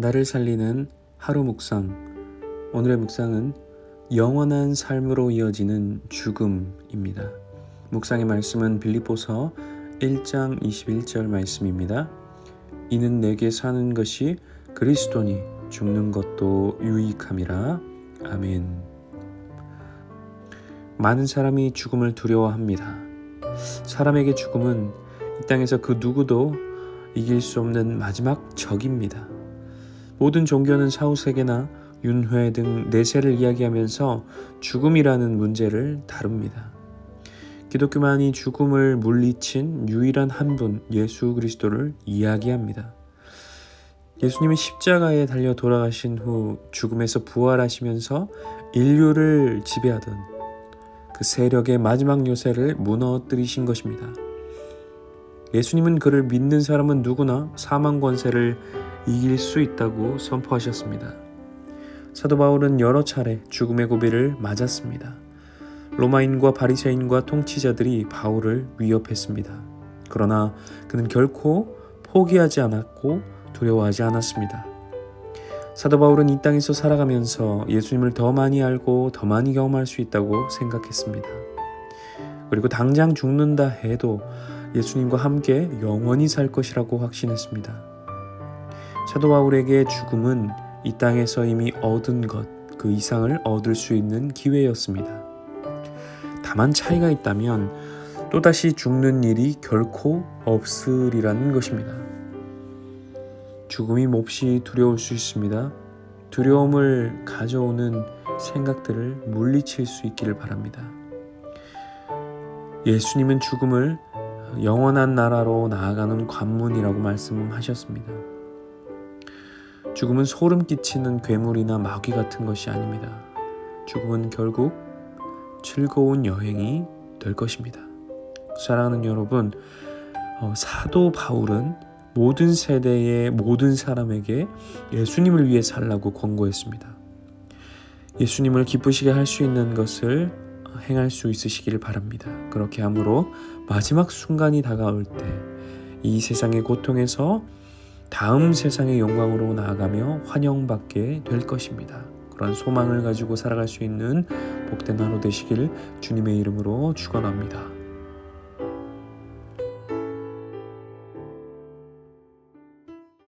나를 살리는 하루 묵상. 오늘의 묵상은 영원한 삶으로 이어지는 죽음입니다. 묵상의 말씀은 빌립보서 1장 21절 말씀입니다. 이는 내게 사는 것이 그리스도니 죽는 것도 유익함이라. 아멘. 많은 사람이 죽음을 두려워합니다. 사람에게 죽음은 이 땅에서 그 누구도 이길 수 없는 마지막 적입니다. 모든 종교는 사후세계나 윤회 등 내세를 이야기하면서 죽음이라는 문제를 다룹니다. 기독교만이 죽음을 물리친 유일한 한 분 예수 그리스도를 이야기합니다. 예수님은 십자가에 달려 돌아가신 후 죽음에서 부활하시면서 인류를 지배하던 그 세력의 마지막 요새를 무너뜨리신 것입니다. 예수님은 그를 믿는 사람은 누구나 사망 권세를 이길 수 있다고 선포하셨습니다. 사도 바울은 여러 차례 죽음의 고비를 맞았습니다. 로마인과 바리새인과 통치자들이 바울을 위협했습니다. 그러나 그는 결코 포기하지 않았고 두려워하지 않았습니다. 사도 바울은 이 땅에서 살아가면서 예수님을 더 많이 알고 더 많이 경험할 수 있다고 생각했습니다. 그리고 당장 죽는다 해도 예수님과 함께 영원히 살 것이라고 확신했습니다. 사도 바울에게 죽음은 이 땅에서 이미 얻은 것, 그 이상을 얻을 수 있는 기회였습니다. 다만 차이가 있다면 또다시 죽는 일이 결코 없으리라는 것입니다. 죽음이 몹시 두려울 수 있습니다. 두려움을 가져오는 생각들을 물리칠 수 있기를 바랍니다. 예수님은 죽음을 영원한 나라로 나아가는 관문이라고 말씀하셨습니다. 죽음은 소름 끼치는 괴물이나 마귀 같은 것이 아닙니다. 죽음은 결국 즐거운 여행이 될 것입니다. 사랑하는 여러분, 어, 사도 바울은 모든 세대의 모든 사람에게 예수님을 위해 살라고 권고했습니다. 예수님을 기쁘시게 할 수 있는 것을 행할 수 있으시기를 바랍니다. 그렇게 함으로 마지막 순간이 다가올 때 이 세상의 고통에서 다음 세상의 영광으로 나아가며 환영받게 될 것입니다. 그런 소망을 가지고 살아갈 수 있는 복된 하루 되시길 주님의 이름으로 축원합니다.